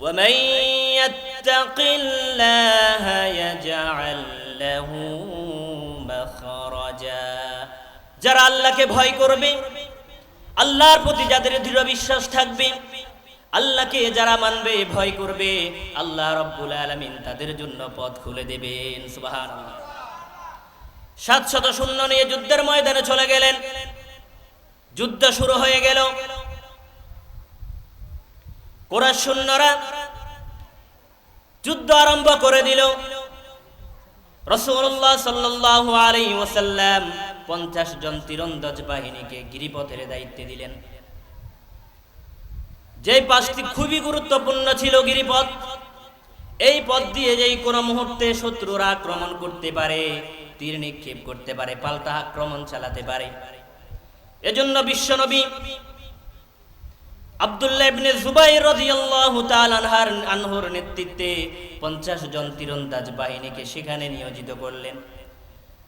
ومن يتق الله يجعل له مخرجا যারা আল্লাহকে ভয় করবে আল্লাহর প্রতি যাদের দৃঢ় বিশ্বাস থাকবে আল্লাহকে যারা মানবে ভয় করবে আল্লাহ রব্বুল আলামিন তাদের জন্য পথ খুলে দেবেন সুবহানাল্লাহ সাতশত শূন্য নিয়ে যুদ্ধের ময়দানে চলে গেলেন যুদ্ধ শুরু হয়ে গেল কোরআশ সৈন্যরা যুদ্ধ আরম্ভ করে দিল। রসুল্লাহ সাল্লাহ আলাই ওসাল্লাম পঞ্চাশ জন তীরন্দাজ বাহিনীকে গিরিপথের দায়িত্বে দিলেন। যে পাঁচটি খুবই গুরুত্বপূর্ণ ছিল গিরিপথ, এই পথ দিয়ে যেই কোনো মুহূর্তে শত্রুরা আক্রমণ করতে পারে, তীর নিক্ষেপ করতে পারে, পাল্টা আক্রমণ চালাতে পারে। এজন্য বিশ্বনবী আব্দুল্লাহ ইবনে জুবাইর রাদিয়াল্লাহু আনহার আনহুর নেতৃত্বে 50 জন তীরন্দাজ বাহিনীকে সেখানে নিয়োজিত করলেন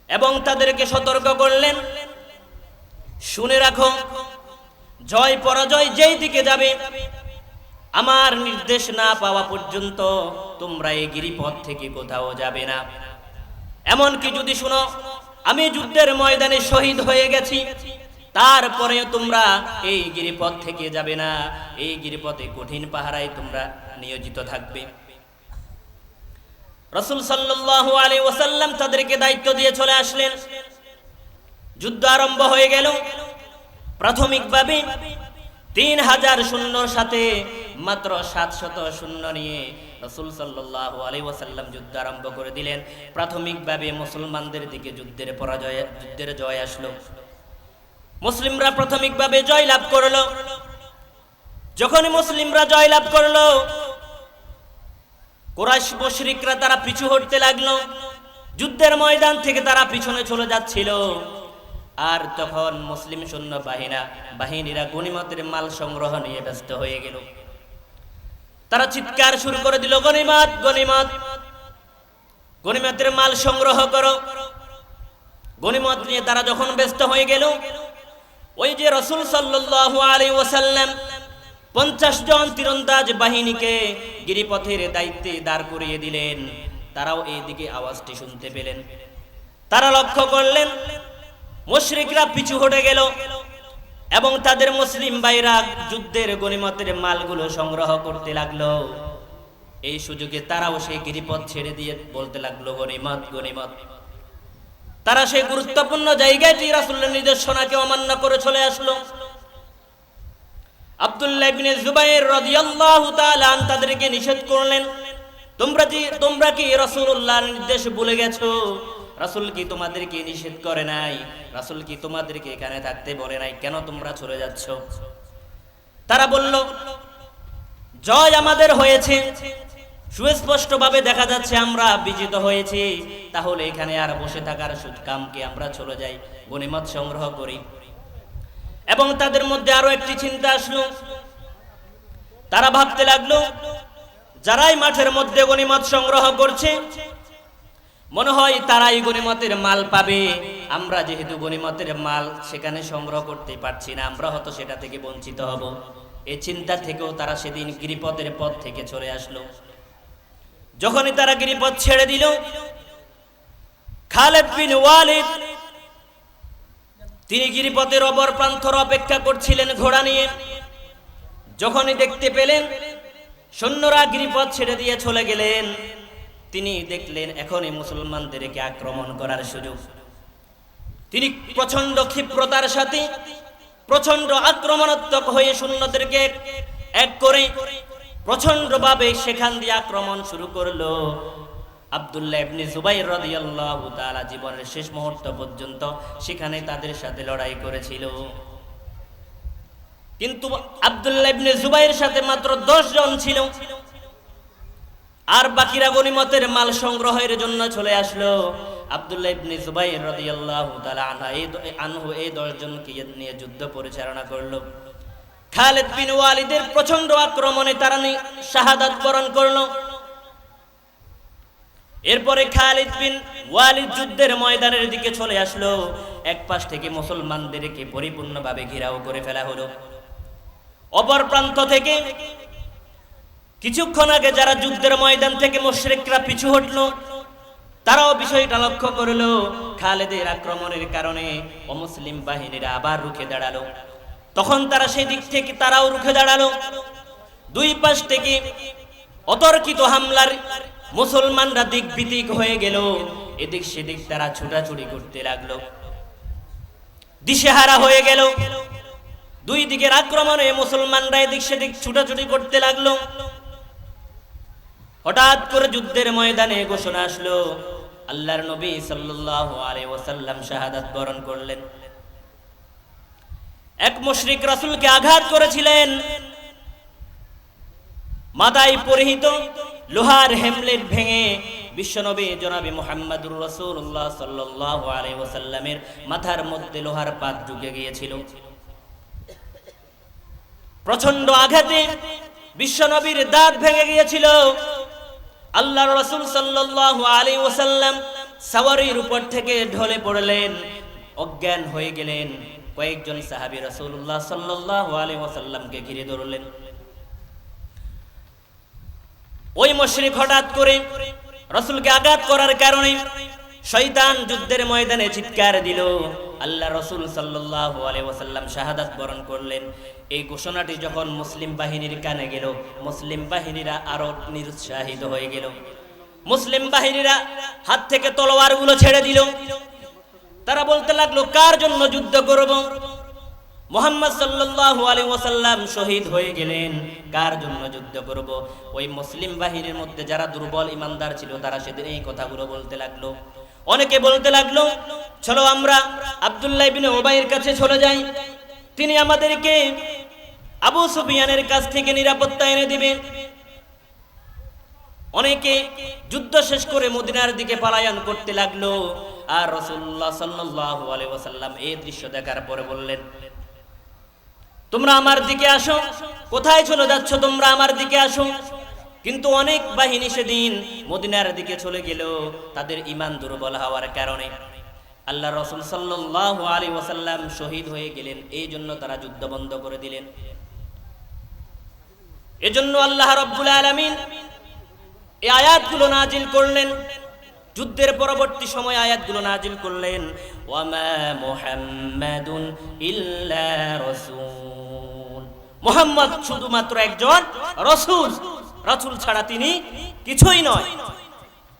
এবং তাদেরকে সতর্ক করলেন। শুনে জয় পরাজয় যেই দিকে যাবে, আমার নির্দেশ না পাওয়া পর্যন্ত তোমরা এই গিরিপথ থেকে কোথাও যাবে না। এমনকি যদি শুনো, আমি যুদ্ধের ময়দানে শহীদ হয়ে গেছি তারপরে তোমরা এই গিরিপথ থেকে যাবে না। এই গিরিপথে কঠিন পাহারায় তোমরা নিয়োজিত থাকবে। রসুল সাল্লাল্লাহু আলাইহি ওয়াসাল্লাম তাদেরকে দায়িত্ব দিয়ে চলে আসলেন। যুদ্ধ আরম্ভ হয়ে গেল। প্রাথমিকভাবে তিন হাজার শূন্যর সাথে মাত্র সাতশত শূন্য নিয়ে রসুল সাল্লাহ আলী যুদ্ধ আরম্ভ করে দিলেন। প্রাথমিকভাবে মুসলমানদের দিকে যুদ্ধের পরাজয়, যুদ্ধের জয় আসলো। মুসলিমরা প্রাথমিকভাবে জয় লাভ করল। যখনই মুসলিমরা জয় লাভ করল, কোরাইশ মুশরিকরা তারা পিছু হটতে লাগল। যুদ্ধের ময়দান থেকে তারা পিছনে চলে যাচ্ছিল। আর তখন মুসলিম সৈন্য বাহিনা বাহিনীরা গনিমতের মাল সংগ্রহ নিয়ে ব্যস্ত হয়ে গেল। তারা চিৎকার শুরু করে দিল গনিমত গনিমত গনিমতের মাল সংগ্রহ করো। গনিমত নিয়ে তারা যখন ব্যস্ত হয়ে গেল ওই যে রসুল সাল্লাল্লাহু আলাইহি ওয়াসাল্লাম পঞ্চাশ জন তীরন্দাজ বাহিনীকে গিরিপথের দায়িত্বে দাঁড় করিয়ে দিলেন। তারাও এই দিকে আওয়াজটি শুনতে পেলেন। তারা লক্ষ্য করলেন, মুশরিকরা পিছু হটে গেল এবং তাদের মুসলিম ভাইরা যুদ্ধের গণিমতের মালগুলো সংগ্রহ করতে লাগল। এই সুযোগে তারাও সেই গিরিপথ ছেড়ে দিয়ে বলতে লাগল গনিমত গনিমত তারা সেই গুরুত্বপূর্ণ জায়গাটি রাসুল্লের নির্দেশনাকে অমান্য করে চলে আসলো। রাসূল কি তোমাদেরকে নিষেধ করে নাই? রাসূল কি তোমাদেরকে এখানে বলে নাই? কেন তোমরা চলে যাচ্ছ? তারা বলল, জয় আমাদের হয়েছে। সুস্পষ্টভাবে দেখা যাচ্ছে আমরা বিজিত হয়েছি। তাহলে এখানে আর বসে থাকার কামকে আমরা চলে যাই গনিমত সংগ্রহ করি। এবং তাদের মধ্যে আরও একটি চিন্তা আসলো। তারা ভাবতে লাগল, যারাই মাঠের মধ্যে গনিমত সংগ্রহ করছে, মনে হয় তারাই গনিমতের মাল পাবে। আমরা যেহেতু গনিমতের মাল সেখানে সংগ্রহ করতে পারছি না, আমরা হয়তো সেটা থেকে বঞ্চিত হব। এই চিন্তা থেকেও তারা সেদিন গিরিপথের পথ থেকে চলে আসলো। যখনই তারা গিরিপথ ছেড়ে দিল, খালেদ বিন ওয়ালিদ, তিনি গিরিপথের অপর প্রান্তর অপেক্ষা করছিলেন ঘোড়া নিয়ে। যখনই দেখতে পেলেন, সৈন্যরা গিরিপথ ছেড়ে দিয়ে চলে গেলেন, তিনি দেখলেন এখনই মুসলমানদেরকে আক্রমণ করার সুযোগ। তিনি প্রচণ্ড ক্ষিপ্রতার সাথে প্রচণ্ড আক্রমণাত্মক হয়ে সৈন্যদেরকে এক করে প্রচণ্ড ভাবে সেখান দিয়ে আক্রমণ শুরু করল আব্দুল্লাহ ইবনে জুবাইর রাদিয়াল্লাহু তাআলা জীবনের শেষ মুহূর্ত পর্যন্ত সেখানে তাদের সাথে লড়াই করেছিল। কিন্তু আব্দুল্লাহ ইবনে জুবাইর সাথে মাত্র 10 জন ছিল। আর বাকিরা গনিমতের মাল সংগ্রহের জন্য চলে আসলো। আব্দুল্লাহ ইবনে জুবাইর রাদিয়াল্লাহু তাআলা আনহা এই আনহু এই 10 জনকে নিয়ে যুদ্ধ পরিচালনা করল। খালেদ বিন ওয়ালিদের প্রচণ্ড আক্রমণে তারা শাহাদাত বরণ করল। এরপরে খালিদ বিন ওয়ালিদ যুদ্ধের ময়দানের দিকে চলে আসলো। এক পাশ থেকে মুসলমানদেরকে পরিপূর্ণভাবে ঘেরাও করে ফেলা হলো। অপর প্রান্ত থেকে কিছুক্ষণ আগে যারা যুদ্ধের ময়দান থেকে মোশরেকরা পিছু হটলো, তারাও বিষয়টা লক্ষ্য করল। খালেদের আক্রমণের কারণে অমুসলিম বাহিনীরা আবার রুখে দাঁড়াল। তখন তারা সেই দিক থেকে তারাও রুখে দাঁড়াল। দুই পাশ থেকে অতর্কিত হামলার মুসলমানরা দিক বিদিক হয়ে গেল। এদিক সেদিক তারা ছুটাছুটি করতে লাগল। দিশেহারা হয়ে গেল। দুই দিকের আক্রমণে মুসলমানরা এদিক সেদিক ছুটাছুটি করতে লাগল। হঠাৎ করে যুদ্ধের ময়দানে ঘোষণা আসলো। আল্লাহর নবী সাল্লাল্লাহু আলাইহি ওয়াসাল্লাম শাহাদাত বরণ করলেন। এক মুশরিক রাসূলকে আঘাত করেছিলেন। মাথায় পরিহিত লোহার হেমলেট ভেঙে বিশ্বনবী জনাবি মুহাম্মদুর মাথার মধ্যে লোহার পাত ঢুকে গিয়েছিল। প্রচণ্ড আঘাতে বিশ্বনবীর দাঁত ভেঙে গিয়েছিল। আল্লাহ রসুল সাল্লাল্লাহু আলাইহি ওয়াসাল্লাম সাওয়ারির উপর থেকে ঢলে পড়লেন, অজ্ঞান হয়ে গেলেন। কয়েকজন সাহাবী রাসূলুল্লাহ সাল্লাল্লাহু আলাইহি ওয়াসাল্লামকে ঘিরে ধরলেন। ওই মুশরিক হঠাৎ করে রসুলকে আঘাত করার কারণে শয়তান যুদ্ধের ময়দানে চিৎকার দিল। আল্লাহ রসুল সাল্লাল্লাহু আলাইহি শাহাদাত বরণ করলেন। এই ঘোষণাটি যখন মুসলিম বাহিনীর কানে গেল, মুসলিম বাহিনীরা আরও নিরুৎসাহিত হয়ে গেল। মুসলিম বাহিনীরা হাত থেকে তলোয়ারগুলো ছেড়ে দিল। তারা বলতে লাগল, কার জন্য যুদ্ধ করব? মোহাম্মদ সাল্লাল্লাহু আলাইহি ওয়াসাল্লাম শহীদ হয়ে গেলেন। কার জন্য যুদ্ধ করব? ওই মুসলিম বাহিনীর মধ্যে যারা দুর্বল ইমানদার ছিল, তারা সেদিন এই কথাগুলো বলতে লাগল। অনেকে বলতে লাগল, চলো আমরা আব্দুল্লাহ ইবনে ওবাইয়ের কাছে চলে যাই। তিনি আমাদেরকে আবু সুফিয়ানের কাছ থেকে নিরাপত্তা এনে দিবেন। অনেকে যুদ্ধ শেষ করে মদিনার দিকে পালায়ন করতে লাগল। আর রসুল্লাহ আলাইহি এই দৃশ্য দেখার পরে বললেন, তোমরা আমার দিকে আসো। কোথায় চলে যাচ্ছ তোমরা আমার দিকে আসো? কিন্তু অনেক বাহিনী সেদিন মদিনার দিকে চলে গেল তাদের ইমান দুর্বল হওয়ার কারণে আল্লাহ রসুল সাল্লাল্লাহু আলাইহি ওয়াসাল্লাম শহীদ হয়ে গেলেন। এই জন্য তারা যুদ্ধ বন্ধ করে দিলেন। এজন্য আল্লাহ রব্বুল আলামিন এই আয়াতগুলো নাজিল করলেন। যুদ্ধের পরবর্তী সময় আয়াতগুলো নাজিল করলেন ইল্লা রাসূল। মুহাম্মদ শুধুমাত্র একজন রাসূল, রসুল ছাড়া তিনি কিছুই নয়।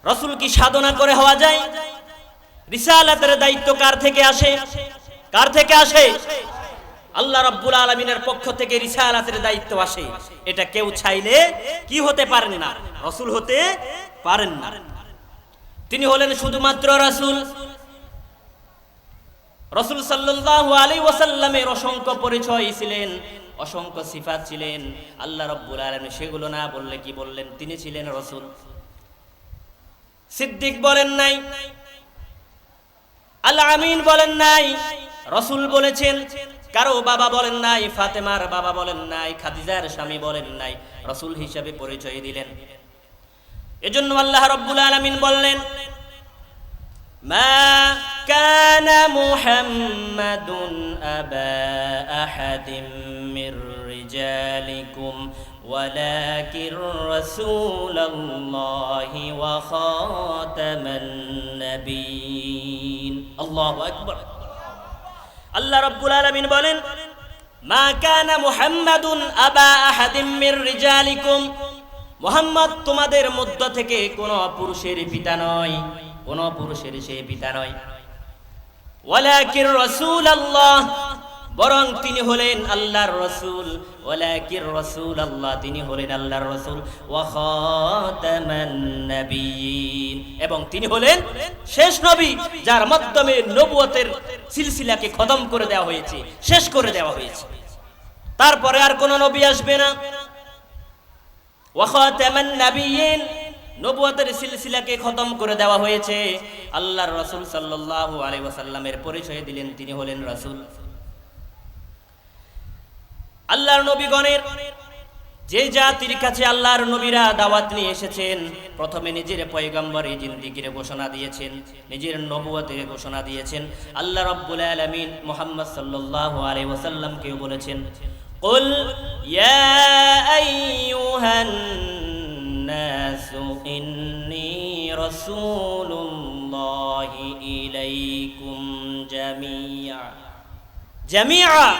রসুল কি সাধনা করে হওয়া যায়? রিসালাতের দায়িত্ব কার থেকে আসে? কার থেকে আসে? আল্লাহ রাব্বুল আলমিনের পক্ষ থেকে রিসালাতের দায়িত্ব আসে। এটা কেউ চাইলে কি হতে পারেন না? রসুল হতে পারেন না। তিনি হলেন শুধুমাত্র রাসূল। রসুল সাল্লাল্লাহু আলাইহি ওয়াসাল্লামের অসংখ্য পরিচয় ছিলেন, অসংখ্য সিফাত ছিলেন। আল্লাহ রাব্বুল আলামিন সেগুলো না বললে কি বললেন? তিনি ছিলেন রসুল। সিদ্দিক বলেন নাই আল্লাহ আমিন বলেন নাই, রসুল বলেছেন, কারও বাবা বলেন নাই, ফাতেমার বাবা বলেন নাই, খাদিজার স্বামী বলেন নাই, রসুল হিসাবে পরিচয় দিলেন। এজন্য আল্লাহ রব্বুল আলামিন বললেন মা كان محمد أبا أحد من رجالكم ولكن رسول الله وخاتم النبيين الله أكبر আল্লাহ রব্বুল আলামিন বলেন মা কানা মুহাম্মাদুন আবা আহাদিম মির রিজালিকুম মুহাম্মদ তোমাদের মধ্য থেকে কোন পুরুষের পিতা নয়, কোন পুরুষের সে পিতা নয়। ওয়ালাকির রাসূলুল্লাহ, বরং তিনি হলেন আল্লাহর রসুল। ওয়ালাকির রাসূল আল্লাহ তিনি হলেন আল্লাহর রসুল। খাতামান এবং তিনি হলেন শেষ নবী, যার মাধ্যমে নবুয়তের সিলসিলাকে খতম করে দেওয়া হয়েছে, শেষ করে দেওয়া হয়েছে। তারপরে আর কোন নবী আসবে না। ওয়া খাতামান নবিয়িন নবুয়তের সিলসিলাকে খতম করে দেওয়া হয়েছে। আল্লাহর রাসূল সাল্লাল্লাহু আলাইহি ওয়াসাল্লামের পরিচয় দিলেন, তিনি হলেন রাসূল। আল্লাহর নবীগণের, যে জাতির কাছে আল্লাহর নবীরা দাওয়াত নিয়ে এসেছেন, প্রথমে নিজের পয়গম্বর এই জিন্দিগির ঘোষণা দিয়েছেন, নিজের নবুয়তের ঘোষণা দিয়েছেন। আল্লাহ রব্বুল আলামিন মুহাম্মদ সাল্লাল্লাহু আলাইহি ওয়াসাল্লামকেও বলেছেন قل يا أيها الناس إني رسول الله إليكم جميعا جميعا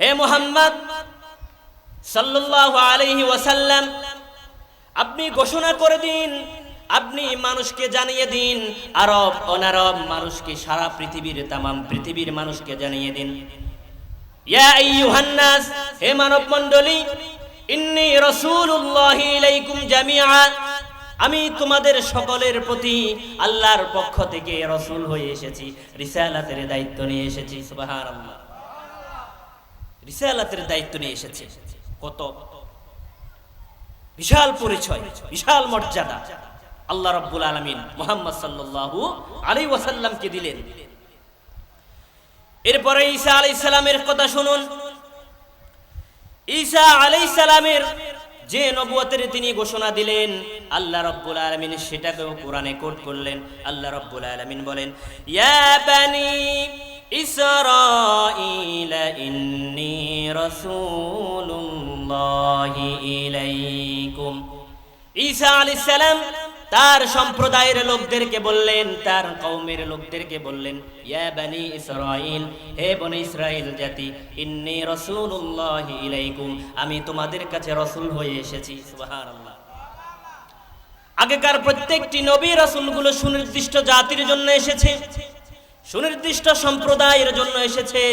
হে মোহাম্মদ সাল্লাল্লাহু আলাইহি ওয়াসাল্লাম আপনি ঘোষণা করে দিন আপনি মানুষকে জানিয়ে দিন আরব অনারব মানুষকে সারা পৃথিবীর তামাম পৃথিবীর মানুষকে জানিয়ে দিন হে মানব মণ্ডলী ইন্নী রাসূলুল্লাহি ইলাইকুম আমি তোমাদের সকলের প্রতি আল্লাহর পক্ষ থেকে রসুল হয়ে এসেছি, রিসালাতের দায়িত্ব নিয়ে এসেছি, সুবহানাল্লাহ। রিসালাতের দায়িত্ব নিয়ে এসেছে। কত? বিশাল পরিচয়, বিশাল মর্যাদা। আল্লাহ রাব্বুল আলামিন মুহাম্মদ সাল্লাল্লাহু আলাইহি ওয়াসাল্লামকে দিলেন। এরপরে ঈসা আলাইহিস সালামের কথা শুনুন। ঈসা আলাইহিস সালামের যে নবুয়তের তিনি ঘোষণা দিলেন, আল্লাহ রাব্বুল আলামিন সেটাকেও কোরআনে কোট করলেন। আল্লাহ রাব্বুল আলামিন বলেন ইসরাঈল, ইন্নী রাসূলুল্লাহি ইলাইকুম। ঈসা আলাইহিস সালাম তার সম্প্রদায়ের লোকদেরকে বললেন, তার কৌমের লোকদেরকে বললেন হে বনি ইসরাইল জাতি, ইন্নি রাসূলুল্লাহি ইলাইকুম, আমি তোমাদের কাছে রসুল হয়ে এসেছি। আগেকার প্রত্যেকটি নবী রাসূলগুলো সুনির্দিষ্ট জাতির জন্য এসেছে। সুনির্দিষ্ট সম্প্রদায়ের জন্য এসেছে,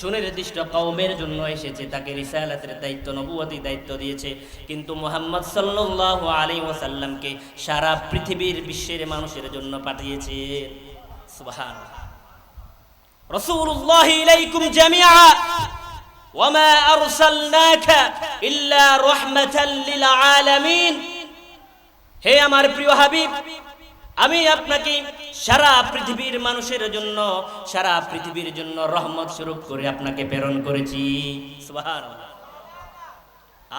সুনির্দিষ্ট কওমের জন্য এসেছে, তাকে রিসালাতের দায়িত্ব নবুয়তি দায়িত্ব দিয়েছে। কিন্তু মুহাম্মদ সাল্লাল্লাহু আলাইহি ওয়াসাল্লামকে সারা পৃথিবীর বিশ্বের মানুষের জন্য পাঠিয়েছে। লিল হে আমার প্রিয় হাবিব আমি আপনাকে সারা পৃথিবীর মানুষের জন্য, সারা পৃথিবীর জন্য রহমত স্বরূপ করে আপনাকে প্রেরণ করেছি।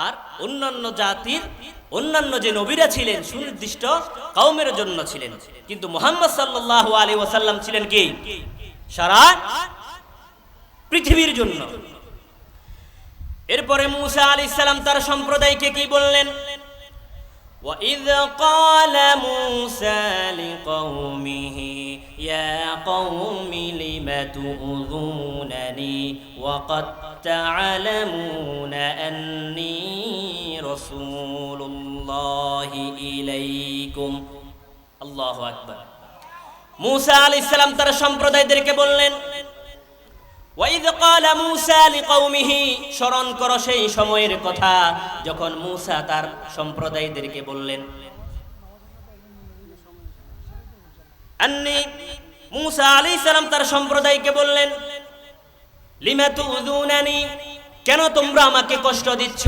আর অন্যান্য জাতির, অন্যান্য যে নবীরা ছিলেন, সুনির্দিষ্ট কওমের জন্য ছিলেন। কিন্তু মোহাম্মদ সাল্লাল্লাহু আলাইহি ওয়াসাল্লাম ছিলেন কি? সারা পৃথিবীর জন্য। এরপরে মুসা আলাইহিস সালাম তার সম্প্রদায়কে কি বললেন? وإذ قال موسى لقومه يا قوم لم تؤذونني وقد تعلمون أني رسول الله إليكم الله أكبر موسى عليه السلام ترى সম্প্রদায়দেরকে বললেন স্মরণ করো সেই সময়ের কথা যখন মূসা তার সম্প্রদায়দেরকে বললেন। মূসা আলাইহিস সালাম তার সম্প্রদায়কে বললেন, লিমা তুযুনানি কেন তোমরা আমাকে কষ্ট দিচ্ছ?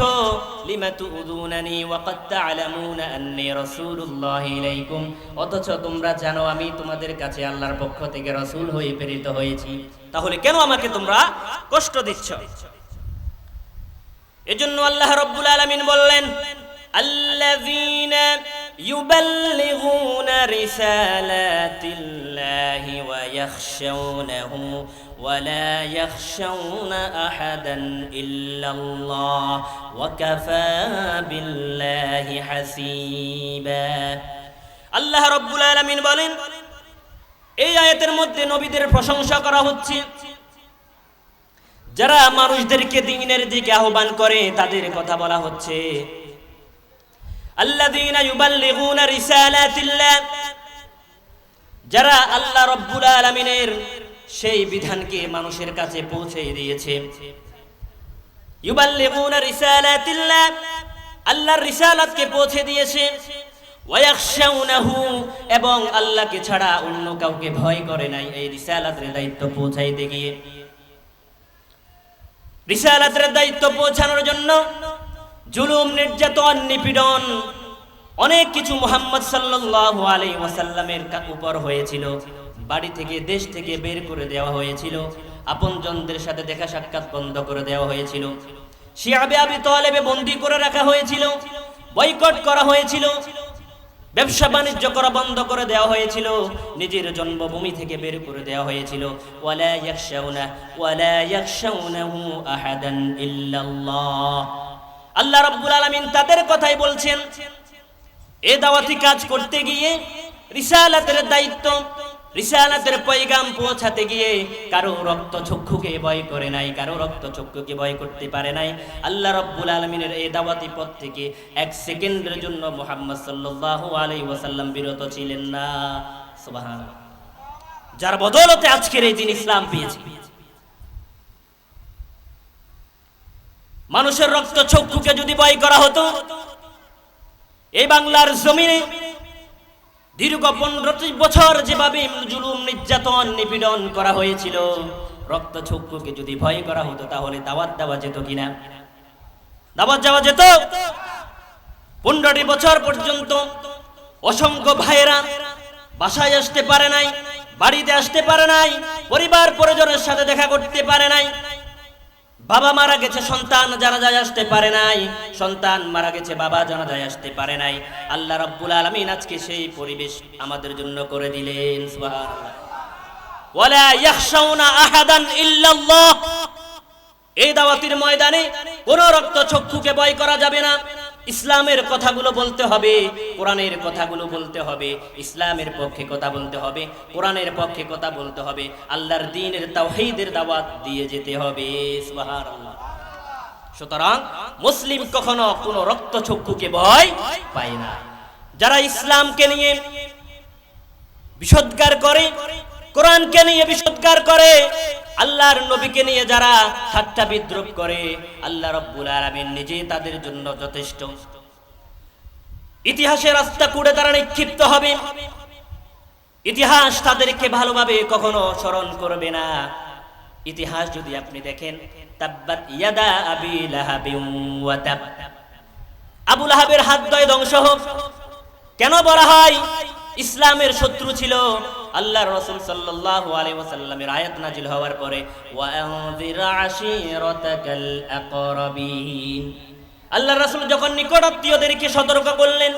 লিমা তুযুনানি ওয়া ক্বাদ তা'লামুনা আন্নী রাসূলুল্লাহ ইলাইকুম। অথচ তোমরা জানো আমি তোমাদের কাছে আল্লাহর পক্ষ থেকে রাসূল হয়ে প্রেরিত হয়েছি। তাহলে কেন আমাকে তোমরা কষ্ট দিচ্ছ? এজন্য আল্লাহ রব্বুল আলামিন বললেন, আল্লাযীনা يبلغون رسالات الله ويخشونه ولا يخشون احدا الا الله وكفى بالله حسيبا আল্লাহ রব্বুল আলামিন বলেন এই আয়াতের মধ্যে নবীদের প্রশংসা করা হচ্ছে যারা মানুষদেরকে দিনের দিকে আহ্বান করে তাদের কথা বলা হচ্ছে আল্লাযীনা ইউবাল্লিগুনা রিসালাতিল্লাহ, যারা আল্লাহ রব্বুল আলামিনের সেই বিধানকে মানুষের কাছে পৌঁছে দিয়েছে। ইউবাল্লিগুনা রিসালাতিল্লাহ রিসালাতকে পৌঁছে দিয়েছে। ওয়ায়াখশাউনাহু, এবং আল্লাহকে ছাড়া অন্য কাউকে ভয় করে নাই, এই রিসালাতের দায়িত্ব পৌঁছাইতে গিয়ে। রিসালাতের দায়িত্ব পৌঁছানোর জন্য জুলুম, নির্যাতন, নিপীড়ন, অনেক কিছু মোহাম্মদ সাল্লাল্লাহু আলাইহি ওয়াসাল্লামের উপর হয়েছিল। বাড়ি থেকে, দেশ থেকে বের করে দেওয়া হয়েছিল। আপন আপনজনদের সাথে দেখা সাক্ষাৎ বন্ধ করে দেওয়া হয়েছিল। শিয়াবে আবি তালেবে বন্দি করে রাখা হয়েছিল। বয়কট করা হয়েছিল। ব্যবসা বাণিজ্য করা বন্ধ করে দেওয়া হয়েছিল। নিজের জন্মভূমি থেকে বের করে দেওয়া হয়েছিল। ওয়ালা ইয়াখশাউনা, ওয়ালা ইয়াখশাউনাহু আহাদান ইল্লাল্লাহ। আল্লাহ রাব্বুল আলামিন তাদের কথাই বলছেন, এ দাওয়াতি কাজ করতে গিয়ে রিসালাতের দায়িত্ব, রিসালাতের পয়গাম পৌঁছাতে গিয়ে কারও রক্ত চক্ষুকে ভয় করে নাই, কারও রক্ত চক্ষুকে ভয় করতে পারে নাই। আল্লাহ রব্বুল আলমিনের এই দাওয়াতি পথ থেকে এক সেকেন্ডের জন্য মোহাম্মদ সাল্লাল্লাহু আলাইহি ওয়াসাল্লাম বিরত ছিলেন না। যার বদৌলতে আজকের এই দিন ইসলাম পেয়েছে। মানুষের রক্ত চক্ষুকে যদি ভয় করা হতো, এই বাংলার জমিনে দীর্ঘ পনেরোটি বছর যেভাবে জুলুম, নির্যাতন, নিপীড়ন করা হয়েছিল, রক্ত চক্ষুকে যদি ভয় করা হতো, তাহলে দাওয়াত দেওয়া যেত কিনা? দাওয়াত যাওয়া যেত? পনেরোটি বছর পর্যন্ত অসংখ্য ভাইয়েরা বাসায় আসতে পারে নাই, বাড়িতে আসতে পারে নাই পরিবার পরিজনের সাথে দেখা করতে পারে নাই বাবা মারা গেছে, সন্তান জানাজায় আসতে পারে নাই। সন্তান মারা গেছে, বাবা জানাজায় আসতে পারে নাই। আল্লাহ রাব্বুল আলামিন আজকে সেই পরিবেশ আমাদের জন্য করে দিলেন এই দাওয়াতির ময়দানে কোন রক্ত চক্ষুকে বয় করা যাবে না। ইসলামের কথাগুলো বলতে হবে, কোরআনের কথাগুলো বলতে হবে, ইসলামের পক্ষে কথা বলতে হবে, কোরআনের পক্ষে কথা বলতে হবে, আল্লাহর দ্বীনের তাওহীদের দাওয়াত দিয়ে যেতে হবে, সুবহানাল্লাহ। সুতরাং মুসলিম কখনো কোনো রক্ত চক্ষুকে ভয় পায় না। যারা ইসলামকে নিয়ে বিষোদ্গার করে কোরআনকে নিয়ে বিষোদ্গার করে, আল্লাহর নবীকে নিয়ে যারা ঠাট্টা বিদ্রুপ করে, আল্লাহ রব্বুল আলামিন নিজে তাদের জন্য যথেষ্ট। ইতিহাসের রাস্তা কুড়ে তারা নিক্ষিপ্ত হবে। ইতিহাস তাদেরকে ভালোভাবে কখনো স্মরণ করবে না। ইতিহাস যদি আপনি দেখেন, তাব্বাত ইয়াদা হাত দয় ধ্বংস হোক। কেন বলা হয়, ইসলামের শত্রু ছিল আল্লাহর রাসূল সাল্লাল্লাহু আলাইহি ওয়াসাল্লামের আয়াত নাজিল হওয়ার পরে আল্লাহর রাসূল যখন নিকটাত্মীয়দেরকে সতর্ক করলেন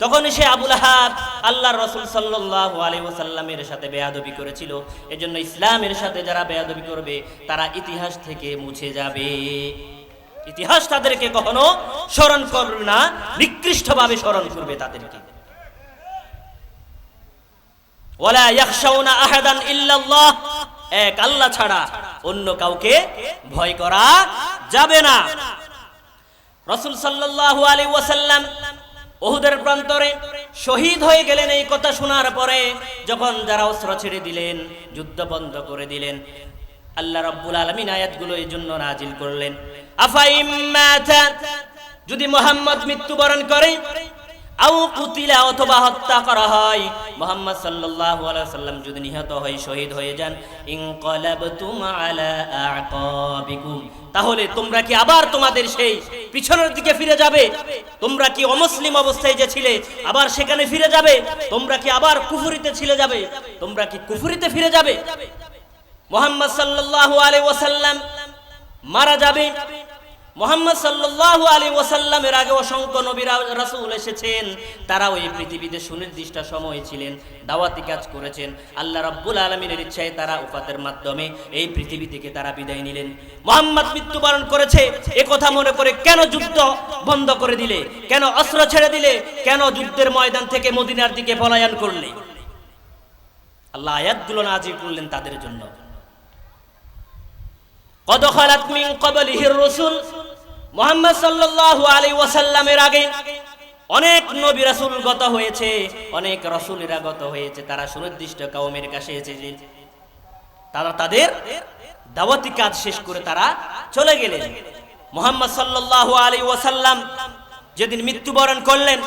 তখন সে আবুল আহাব আল্লাহর রসুল সাল্লাল্লাহু আলাইহি ওয়াসাল্লামের সাথে বেয়াদবি করেছিল। এজন্য ইসলামের সাথে যারা বেয়াদবি করবে, তারা ইতিহাস থেকে মুছে যাবে। ইতিহাস তাদেরকে কখনো স্মরণ করবে না, নিকৃষ্টভাবে স্মরণ করবে তাদেরকে। এক আল্লাহ ছাড়া অন্য কাউকে ভয় করা যাবে না। রাসূল সাল্লাল্লাহু আলাইহি ওয়াসাল্লাম ওহুদের প্রান্তরে শহীদ হয়ে গেলেন এই কথা শোনার পরে, যখন যারা অস্ত্র ছেড়ে দিলেন, যুদ্ধ বন্ধ করে দিলেন, আল্লাহ রাব্বুল আলামিন আয়াতগুলো এই জন্য নাজিল করলেন। আফাইম যদি মোহাম্মদ মৃত্যুবরণ করে কুতিলা অথবা হত্যা করা হয়। সাল্লাল্লাহু যদি নিহত শহীদ হয়ে যান। তাহলে তোমরা কি আবার তোমাদের সেই পিছনের দিকে ফিরে যাবে? তোমরা কি অমুসলিম অবস্থায় যে ছিলে, আবার সেখানে ফিরে যাবে? তোমরা কি আবার কুফরিতে ছিলে যাবে? তোমরা কি কুফুরিতে ফিরে যাবে? মোহাম্মদ সাল্লাল্লাহু আলাইহি ওয়াসাল্লাম মারা যাবে। মোহাম্মদ সাল্লাল্লাহু আলাইহি ওয়াসাল্লামের আগে অসংখ্য নবী রাসূল এসেছেন। তারা ওই পৃথিবীতে সুনির্দিষ্ট সময় ছিলেন, দাওয়াতি কাজ করেছেন। আল্লাহ রাব্বুল আলামিনের ইচ্ছায় তারা উফাতের মাধ্যমে এই পৃথিবী থেকে তারা বিদায় নিলেন। মোহাম্মদ মৃত্যুবরণ করেছে। এ কথা মনে করে কেন যুদ্ধ বন্ধ করে দিলে? কেন অস্ত্র ছেড়ে দিলে? কেন যুদ্ধের ময়দান থেকে মদিনার দিকে পলায়ন করলে? আল্লাহ আয়াতগুলো নাজিল করলেন তাদের জন্য। কদ খালাত মিন ক্বাবলিহির রাসূল মুহাম্মদ সাল্লাল্লাহু আলাইহি ওয়াসাল্লামের আগে অনেক নবী রাসূল গত হয়েছে, অনেক রাসূলেরা গত হয়েছে, তারা সুনির্দিষ্ট কওমের কাছে এসেছে। তারা তাদের দাওয়াতি কাজ শেষ করে তারা চলে গেলেন। মোহাম্মদ সাল্লাল্লাহু আলাইহি ওয়াসাল্লাম যেদিন মৃত্যুবরণ করলেন,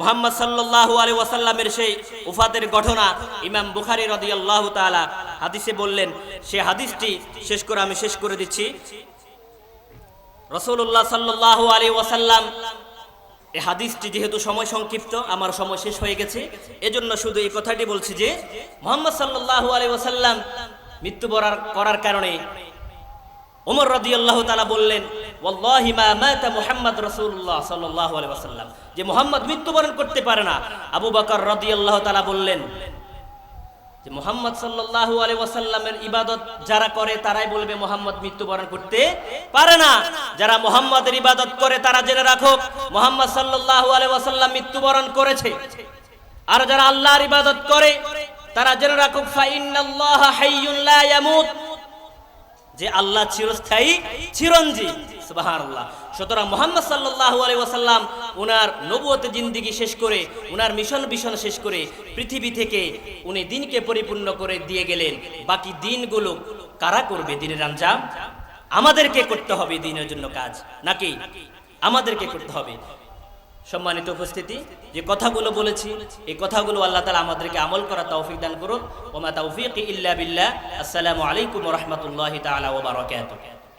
মোহাম্মদ সাল্লাল্লাহু আলাইহি ওয়াসাল্লামের সেই উফাতের ঘটনা ইমাম বুখারী রাদিয়াল্লাহু তাআলা হাদিসে বললেন, সে হাদিসটি শেষ করে আমি শেষ করে দিচ্ছি। রাসূলুল্লাহ সাল্লাল্লাহু আলাইহি ওয়াসাল্লাম, এই হাদিসটি যেহেতু সময় সংক্ষিপ্ত, আমার সময় শেষ হয়ে গেছে, এজন্য শুধু এই কথাটি বলছি যে, মুহাম্মদ সাল্লাল্লাহু আলাইহি ওয়াসাল্লাম মৃত্যুবরণ করার কারণে ওমর রাদিয়াল্লাহু তালা বললেন মুহাম্মদ ওয়াসাল্লাম। যে মোহাম্মদ মৃত্যুবরণ করতে পারে না, আবু বকর আল্লাহ তালা বললেন যে মোহাম্মদ সাল্লাল্লাহু আলাইহি ওয়াসাল্লামের ইবাদত যারা করে, তারাই বলবে মোহাম্মদ মৃত্যুবরণ করতে পারে না। যারা মোহাম্মদের ইবাদত করে, তারা জেনে রাখো, মোহাম্মদ সাল্লাল্লাহু আলাইহি ওয়াসাল্লাম মৃত্যুবরণ করেছে। আর যারা আল্লাহর ইবাদত করে, তারা জেনে রাখো ফাইনাল্লাহ হাইয়ুন যে আল্লাহ চিরস্থায়ী, চিরঞ্জীব। সুবহানাল্লাহ। সুতরাং মোহাম্মদ সাল্লাল্লাহু আলাইহি ওয়াসাল্লাম উনার নবুয়তে জিন্দিগি শেষ করে, উনার মিশন বিশন শেষ করে পৃথিবী থেকে উনি দিনকে পরিপূর্ণ করে দিয়ে গেলেন। বাকি দিনগুলো কারা করবে দিনের আঞ্জাম? আমাদেরকে করতে হবে দিনের জন্য কাজ, নাকি? আমাদেরকে করতে হবে। সম্মানিত উপস্থিতি, যে কথাগুলো বলেছি, এই কথাগুলো আল্লাহ তালা আমাদেরকে আমল করা তৌফিক দান করুন। ওমা তৌফিক ইল্লা বিল্লাহ। আসসালামু আলাইকুম রহমতুল্লাহ তালা ওবরাকাতুহ